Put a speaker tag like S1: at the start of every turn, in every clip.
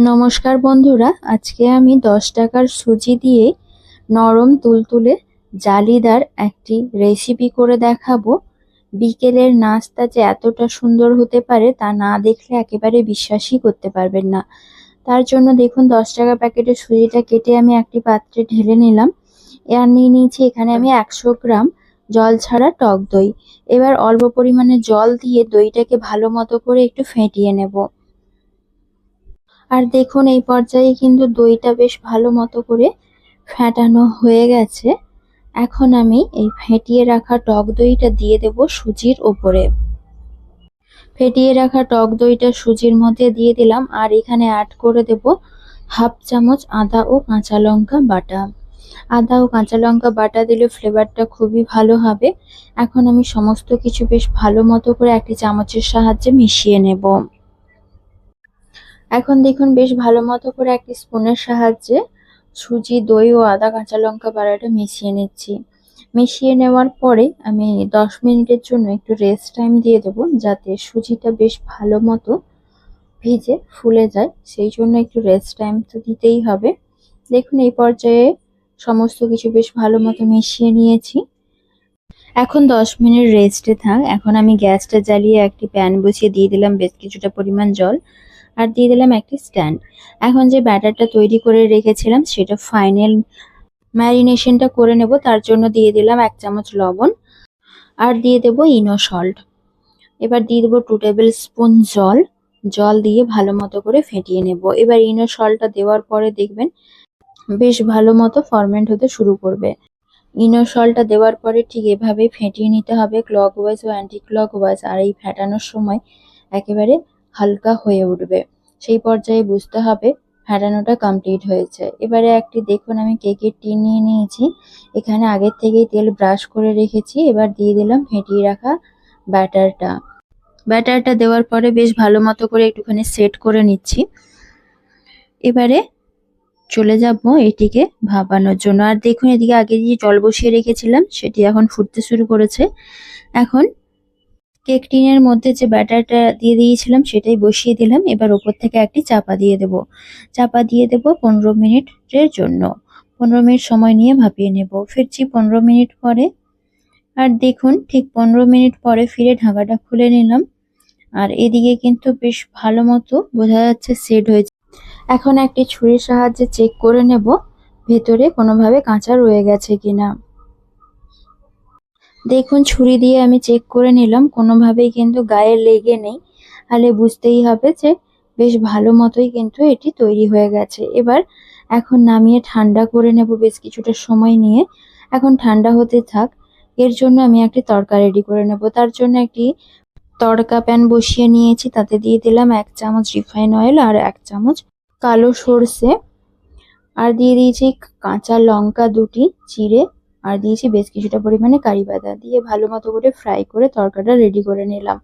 S1: নমস্কার বন্ধুরা, আজকে আমি দশ টাকার সুজি দিয়ে নরম তুলতুলে জালিদার একটি রেসিপি করে দেখাবো। বিকেলের নাস্তা যে এতটা সুন্দর হতে পারে তা না দেখলে একেবারে বিশ্বাসই করতে পারবেন না। তার জন্য দেখুন, দশ টাকা প্যাকেটের সুজিটা কেটে আমি একটি পাত্রে ঢেলে নিলাম। আর নিয়ে নিয়েছি এখানে আমি একশো গ্রাম জল ছাড়া টক দই। এবার অল্প পরিমাণে জল দিয়ে দইটাকে ভালো মতো করে একটু ফেটিয়ে নেব। আর দেখুন, এই পর্যায়ে কিন্তু দইটা বেশ ভালো মতো করে ফেটানো হয়ে গেছে। এখন আমি এই ফেটিয়ে রাখা টক দইটা দিয়ে দেব সুজির ওপরে। ফেটিয়ে রাখা টক দইটা সুজির মধ্যে দিয়ে দিলাম, আর এখানে অ্যাড করে দেব হাফ চামচ আদা ও কাঁচা লঙ্কা বাটা। আদা ও কাঁচা লঙ্কা বাটা দিলে ফ্লেভারটা খুবই ভালো হবে। এখন আমি সমস্ত কিছু বেশ ভালো মতো করে একটি চামচের সাহায্যে মিশিয়ে নেব। এখন দেখুন বেশ ভালো মতো করে একটি স্পুনের সাহায্যে সুজি, দই ও আদা, কাঁচা লঙ্কা বাড়াটা মিশিয়ে নিচ্ছি। মিশিয়ে নেওয়ার পরে আমি দশ মিনিটের জন্য একটু রেস্ট টাইম দিয়ে দেবো যাতে সুজিটা বেশ ভালো মতো ভিজে ফুলে যায়। সেই জন্য একটু রেস্ট টাইম তো দিতেই হবে। দেখুন এই পর্যায়ে সমস্ত কিছু বেশ ভালো মতো মিশিয়ে নিয়েছি। এখন দশ মিনিট রেস্টে থাক। এখন আমি গ্যাসটা জ্বালিয়ে একটি প্যান বসিয়ে দিয়ে দিলাম বেশ কিছুটা পরিমাণ জল। আর দিয়ে দিলাম একটি স্ট্যান্ড। এখন যে ব্যাটারটা তৈরি করে রেখেছিলাম, সেটা ফাইনাল ম্যারিনেশনটা করে নেব। তার জন্য দিয়ে দিলাম এক চামচ লবণ আর দিয়ে দেব ইনো সল্ট। এবার দিয়ে দেবো টু টেবিল স্পুন জল। জল দিয়ে ভালো মতো করে ফেটিয়ে নেব। এবার ইনো সল্টটা দেওয়ার পরে দেখবেন বেশ ভালো মতো ফরমেন্ট হতে শুরু করবে। ইনো সলটা দেওয়ার পরে ঠিক এভাবেই ফেটিয়ে নিতে হবে। ক্লক ওয়াইজ ও অ্যান্টি ক্লক ওয়াইজ আর এই ফেটানোর সময় একেবারে হালকা হয়ে উঠবে। সেই পর্যায়ে বুঝতে হবে ফেটানোটা কমপ্লিট হয়েছে। এবারে একটি দেখুন, আমি কেকের টিন নিয়ে নিয়েছি। এখানে আগের থেকেই তেল ব্রাশ করে রেখেছি। এবার দিয়ে দিলাম ফেটিয়ে রাখা ব্যাটারটা। ব্যাটারটা দেওয়ার পরে বেশ ভালো মতো করে একটুখানি সেট করে নিচ্ছি। এবারে চলে যাব এটিকে ভাপানোর জন্য। আর দেখুন, এদিকে আগে যে জল বসিয়ে রেখেছিলাম, সেটি এখন ফুটতে শুরু করেছে। এখন কেক টিনের মধ্যে যে ব্যাটারটা দিয়ে দিয়েছিলাম সেটাই বসিয়ে দিলাম। এবার ওপর থেকে একটি চাপা দিয়ে দেব। চাপা দিয়ে দেব পনেরো মিনিটের জন্য। পনেরো মিনিট সময় নিয়ে ভাপিয়ে নেব। ফিরছি পনেরো মিনিট পরে। আর দেখুন, ঠিক পনেরো মিনিট পরে ফিরে ঢাকাটা খুলে নিলাম। আর এদিকে কিন্তু বেশ ভালো মতো বোঝা যাচ্ছে সেট হয়েছে এখন একটি ছুরির সাহায্যে চেক করে নেব, ভেতরে কোনোভাবে কাঁচা রয়ে গেছে কিনা। দেখুন, ছুরি দিয়ে আমি চেক করে নিলাম। কোনোভাবেই কিন্তু গায়ে লেগে নেই। তাহলে বুঝতেই হবে যে বেশ ভালো মতোই কিন্তু এটি তৈরি হয়ে গেছে। এবার এখন নামিয়ে ঠান্ডা করে নেব বেশ কিছুটা সময় নিয়ে। এখন ঠান্ডা হতে থাক। এর জন্য আমি একটি তড়কা রেডি করে নেব। তার জন্য একটি তড়কা প্যান বসিয়ে নিয়েছি। তাতে দিয়ে দিলাম এক চামচ রিফাইন অয়েল আর এক চামচ কালো সর্ষে। আর দিয়ে দিয়েছি কাঁচা লঙ্কা দুটি চিড়ে আর দিয়েছি বেশ কিছুটা পরিমাণে কারি পাতা দিয়ে ভালো মতো করে ফ্রাই করে তরকাটা রেডি করে নিলাম।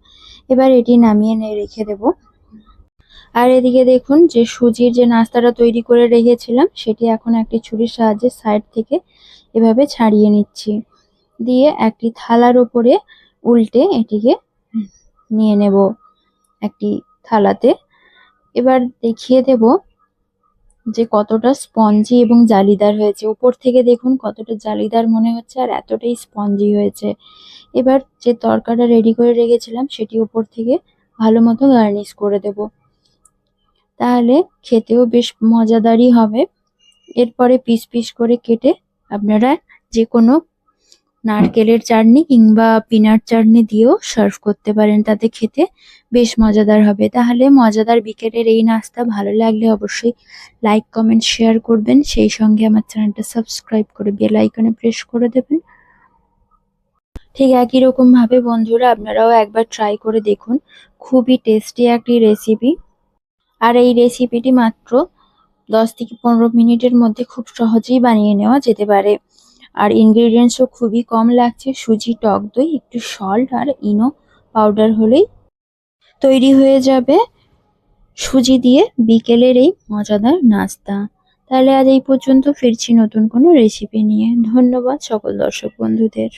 S1: এবার এটি নামিয়ে নিয়ে রেখে দেব। আর এদিকে দেখুন যে সুজির যে নাস্তাটা তৈরি করে রেখেছিলাম, সেটি এখন একটি ছুরির সাহায্যে সাইড থেকে এভাবে ছাড়িয়ে নিচ্ছি। দিয়ে একটি থালার ওপরে উল্টে এটিকে নিয়ে নেব একটি থালাতে। এবার দেখিয়ে দেব যে কতটা স্পঞ্জি এবং জালিদার হয়েছে। উপর থেকে দেখুন কতটা জালিদার মনে হচ্ছে আর এতটাই স্পঞ্জি হয়েছে। এবার যে তরকাটা রেডি করে রেখেছিলাম সেটি উপর থেকে ভালো মতো গার্নিশ করে দেব। তাহলে খেতেও বেশ মজাদারই হবে। এরপরে পিস পিস করে কেটে আপনারা যে কোনো নারকেলের চাটনি কিংবা পিনাট চাটনি দিয়েও সার্ভ করতে পারেন তাতে খেতে। বেশ মজাদার হবে। তাহলে মজাদার বিকেলের এই নাস্তা ভালো লাগলে অবশ্যই লাইক, কমেন্ট, শেয়ার করবেন। সেই সঙ্গে আমার চ্যানেলটা সাবস্ক্রাইব করে বেল আইকনে প্রেস করে দেবেন। ঠিক একই রকম ভাবে বন্ধুরা, আপনারাও একবার ট্রাই করে দেখুন। খুবই টেস্টি একটি রেসিপি আর এই রেসিপিটি মাত্র দশ থেকে পনেরো মিনিটের মধ্যে খুব সহজেই বানিয়ে নেওয়া যেতে পারে। আর ইনগ্রেডিয়েন্টসও খুবই কম লাগছে। সুজি, টক দই, একটু সল্ট আর ইনো পাউডার হলেই তৈরি হয়ে যাবে। সুজি দিয়ে বিকেলের এই মজাদার নাস্তা। তাহলে আজ এই পর্যন্ত, ফিরছি নতুন কোনো রেসিপি নিয়ে। ধন্যবাদ সকল দর্শক বন্ধুদের।